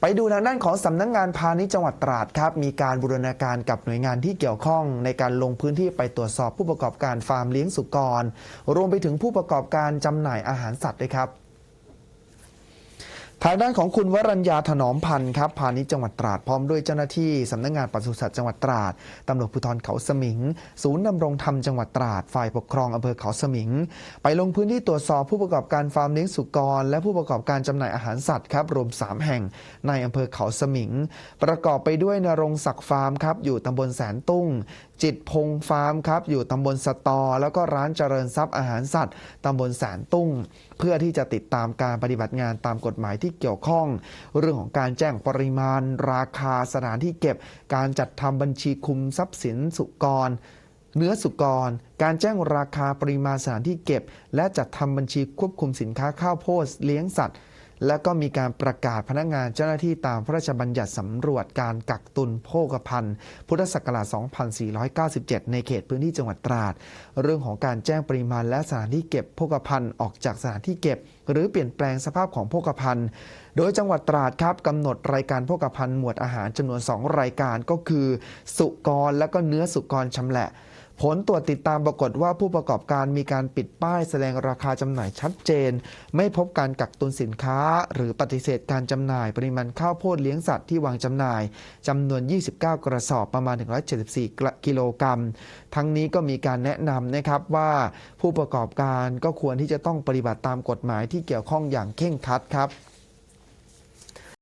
ไปดูทางด้านของสำนักงงานพาณิชย์จังหวัดตราดครับ มีการบูรณาการกับหน่วยงานที่เกี่ยวข้อง ในการลงพื้นที่ไปตรวจสอบผู้ประกอบการฟาร์มเลี้ยงสุกร รวมไปถึงผู้ประกอบการจำหน่ายอาหารสัตว์ด้วยครับ ทางด้านของคุณวรัญญาถนอมพันธ์ครับพาณิชย์จังหวัดตราดพร้อมด้วยเจ้าหน้าที่สำนักงานปศุสัตว์จังหวัดตราดตำรวจภูธรเขาสมิง ศูนย์ดำรงธรรมจังหวัดตราดฝ่ายปกครองอำเภอเขาสมิง ไปลงพื้นที่ตรวจสอบผู้ประกอบการฟาร์มเลี้ยงสุกร และผู้ประกอบการจำหน่ายอาหารสัตว์ครับรวม 3 แห่งในอำเภอเขาสมิง ประกอบไปด้วยนรงศักดิ์ฟาร์มครับอยู่ตำบลแสนตุ้งจิตพงฟาร์มครับอยู่ตำบลสตอ แล้วก็ร้านเจริญทรัพย์อาหารสัตว์ตำบลแสนตุ้ง เพื่อที่จะติดตามการปฏิบัติงานตามกฎหมายที่เกี่ยวข้อง เรื่องของการแจ้งปริมาณ ราคาสถานที่เก็บ การจัดทำบัญชีคุมทรัพย์สินสุกรเนื้อสุกร การแจ้งราคาปริมาณสถานที่เก็บ และจัดทำบัญชีควบคุมสินค้าข้าวโพดเลี้ยงสัตว์ และก็มีการประกาศพนักงานเจ้าหน้าที่ตามพระราชบัญญัติสำรวจการกักตุนโภคภัณฑ์ พุทธศักราช 2497 ในเขตพื้นที่จังหวัดตราด เรื่องของการแจ้งปริมาณและสถานที่เก็บโภคภัณฑ์ออกจากสถานที่เก็บ หรือเปลี่ยนแปลงสภาพของโภคภัณฑ์ โดยจังหวัดตราดครับกำหนดรายการโภคภัณฑ์หมวดอาหารจำนวน 2 รายการก็คือ สุกรและก็เนื้อสุกรชำแหละ ผลตรวจติดตามปรากฏว่าผู้ประกอบการมีการปิดป้ายแสดงราคาจำหน่ายชัดเจน ไม่พบการกักตุนสินค้า หรือปฏิเสธการจำหน่ายปริมาณข้าวโพดเลี้ยงสัตว์ที่วางจำหน่ายจำนวน 29 กระสอบประมาณ 174 กิโลกรัม ทั้งนี้ก็มีการแนะนำนะครับว่าผู้ประกอบการก็ควรที่จะต้องปฏิบัติตามกฎหมายที่เกี่ยวข้องอย่างเคร่งครัดครับ